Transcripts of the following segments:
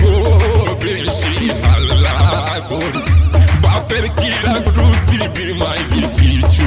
করবে সে আল্লাহ বাপের কিরা রুটি বিমাই কিছু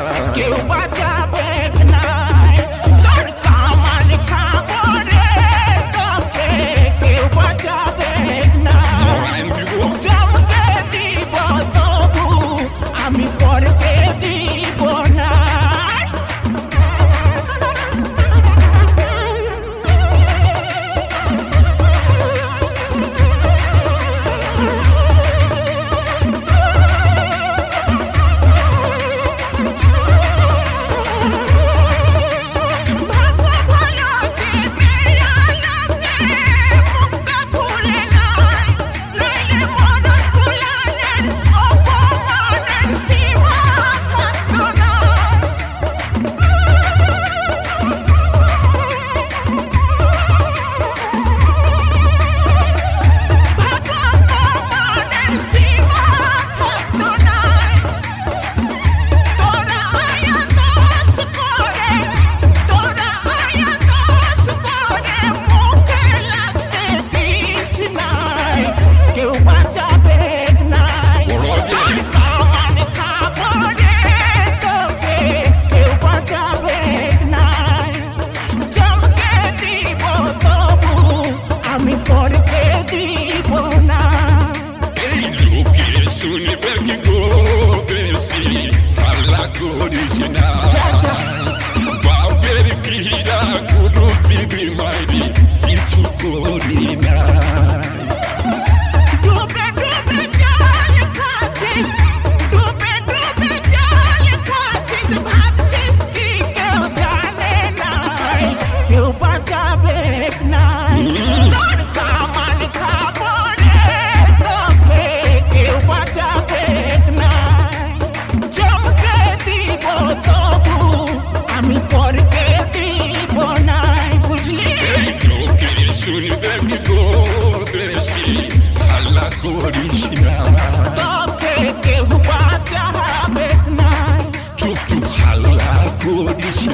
suni belki go besi Allah kodisina. She